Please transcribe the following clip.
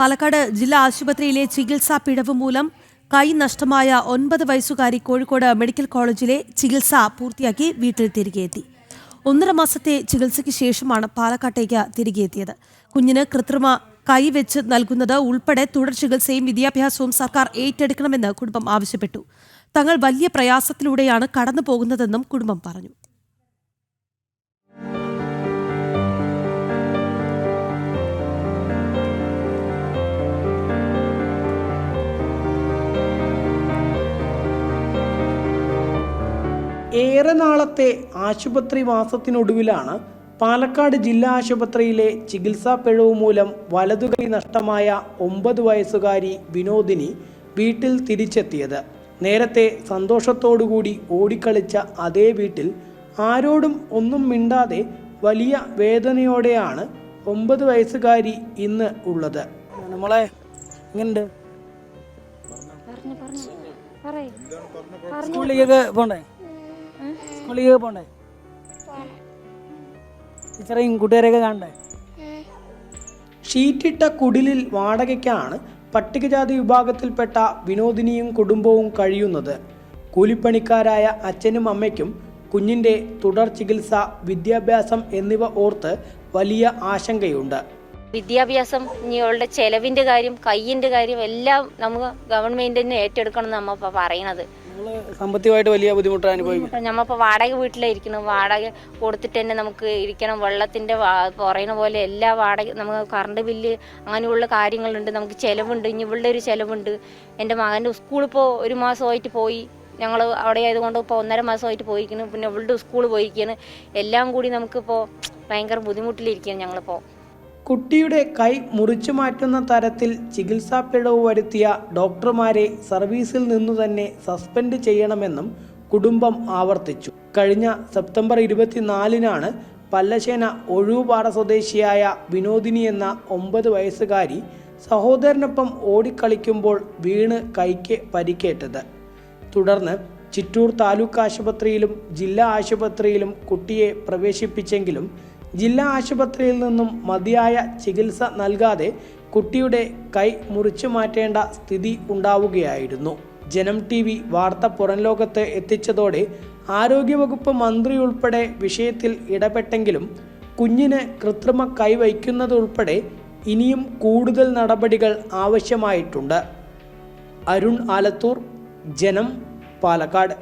പാലക്കാട് ജില്ലാ ആശുപത്രിയിലെ ചികിത്സാ പിഴവ് മൂലം കൈ നഷ്ടമായ ഒൻപത് വയസ്സുകാരി കോഴിക്കോട് മെഡിക്കൽ കോളേജിലെ ചികിത്സ പൂർത്തിയാക്കി വീട്ടിൽ തിരികെ എത്തി. ഒന്നര മാസത്തെ ചികിത്സയ്ക്ക് ശേഷമാണ് പാലക്കാട്ടേക്ക് തിരികെ എത്തിയത്. കുഞ്ഞിന് കൃത്രിമ കൈ വെച്ച് നൽകുന്നത് ഉൾപ്പെടെ തുടർ ചികിത്സയും വിദ്യാഭ്യാസവും സർക്കാർ ഏറ്റെടുക്കണമെന്ന് കുടുംബം ആവശ്യപ്പെട്ടു. തങ്ങൾ വലിയ പ്രയാസത്തിലൂടെയാണ് കടന്നു പോകുന്നതെന്നും കുടുംബം പറഞ്ഞു. ഏറെ നാളത്തെ ആശുപത്രി വാസത്തിനൊടുവിലാണ് പാലക്കാട് ജില്ലാ ആശുപത്രിയിലെ ചികിത്സാ പിഴവ് മൂലം വലതുകൈ നഷ്ടമായ ഒമ്പത് വയസ്സുകാരി വിനോദിനി വീട്ടിൽ തിരിച്ചെത്തിയത്. നേരത്തെ സന്തോഷത്തോടുകൂടി ഓടിക്കളിച്ച അതേ വീട്ടിൽ ആരോടും ഒന്നും മിണ്ടാതെ വലിയ വേദനയോടെയാണ് ഒമ്പത് വയസ്സുകാരി ഇന്ന് ഉള്ളത്. നമ്മളെ എങ്ങനെയുണ്ട്? പറഞ്ഞു പറഞ്ഞു. പറയ്. സ്കൂളിലേക്ക് പോണ്ടേ സ്കൂളിലേക്ക് പോണ്ടേ? ടീച്ചറേയും കൂട്ടുകാരെയൊക്കെ കാണണ്ടേ? ഷീറ്റിട്ട കുടിലിൽ വാടകയ്ക്കാണ് പട്ടികജാതി വിഭാഗത്തിൽപ്പെട്ട വിനോദിനിയും കുടുംബവും കഴിയുന്നത്. കൂലിപ്പണിക്കാരായ അച്ഛനും അമ്മയ്ക്കും കുഞ്ഞിന്റെ തുടർ ചികിത്സ വിദ്യാഭ്യാസം എന്നിവ ഓർത്ത് വലിയ ആശങ്കയുണ്ട്. വിദ്യാഭ്യാസം ഇനിയുള്ള ചെലവിന്റെ ചെലവിന്റെ കാര്യം കയ്യിന്റെ കാര്യം എല്ലാം നമുക്ക് ഗവൺമെന്റ് തന്നെ ഏറ്റെടുക്കണം എന്ന് നമ്മ ഇപ്പൊ പറയണത് സാമ്പത്തികമായിട്ട് വലിയ ബുദ്ധിമുട്ട് അനുഭവിക്കും നമ്മളിപ്പോ വാടക വീട്ടിലിരിക്കണം വാടക കൊടുത്തിട്ട് തന്നെ നമുക്ക് ഇരിക്കണം. വെള്ളത്തിന്റെ പറയുന്ന പോലെ എല്ലാ വാടക നമുക്ക് കറണ്ട് ബില്ല് അങ്ങനെയുള്ള കാര്യങ്ങളുണ്ട്. നമുക്ക് ചെലവുണ്ട്. ഇനി ഇവളുടെ ഒരു ചെലവുണ്ട്. എന്റെ മകന്റെ ഇപ്പോ ഒരു മാസമായിട്ട് പോയി. ഞങ്ങൾ അവിടെ ആയതുകൊണ്ട് ഇപ്പോൾ ഒന്നര മാസമായിട്ട് പോയിരിക്കുന്നു. പിന്നെ ഇവളുടെ സ്കൂൾ പോയിരിക്കുകയാണ്. എല്ലാം കൂടി നമുക്കിപ്പോൾ ഭയങ്കര ബുദ്ധിമുട്ടിലിരിക്കുകയാണ് ഞങ്ങളിപ്പോൾ കുട്ടിയുടെ കൈ മുറിച്ചു മാറ്റുന്ന തരത്തിൽ ചികിത്സാ പിഴവ് വരുത്തിയ ഡോക്ടർമാരെ സർവീസിൽ നിന്നു തന്നെ സസ്പെൻഡ് ചെയ്യണമെന്നും കുടുംബം ആവർത്തിച്ചു. കഴിഞ്ഞ സെപ്റ്റംബർ ഇരുപത്തിനാലിനാണ് പല്ലശേന ഒഴുപാറ സ്വദേശിയായ വിനോദിനി എന്ന ഒമ്പത് വയസ്സുകാരി സഹോദരനൊപ്പം ഓടിക്കളിക്കുമ്പോൾ വീണ് കൈക്ക് പരിക്കേറ്റത്. തുടർന്ന് ചിറ്റൂർ താലൂക്ക് ആശുപത്രിയിലും ജില്ലാ ആശുപത്രിയിലും കുട്ടിയെ പ്രവേശിപ്പിച്ചെങ്കിലും ജില്ലാ ആശുപത്രിയിൽ നിന്നും മതിയായ ചികിത്സ നൽകാതെ കുട്ടിയുടെ കൈ മുറിച്ചു മാറ്റേണ്ട സ്ഥിതി ഉണ്ടാവുകയായിരുന്നു. ജനം ടി വി വാർത്ത പുറംലോകത്ത് എത്തിച്ചതോടെ ആരോഗ്യവകുപ്പ് മന്ത്രി ഉൾപ്പെടെ വിഷയത്തിൽ ഇടപെട്ടെങ്കിലും കുഞ്ഞിന് കൃത്രിമ കൈവയ്ക്കുന്നതുൾപ്പെടെ ഇനിയും കൂടുതൽ നടപടികൾ ആവശ്യമായിട്ടുണ്ട്. അരുൺ ആലത്തൂർ ജനം പാലക്കാട്.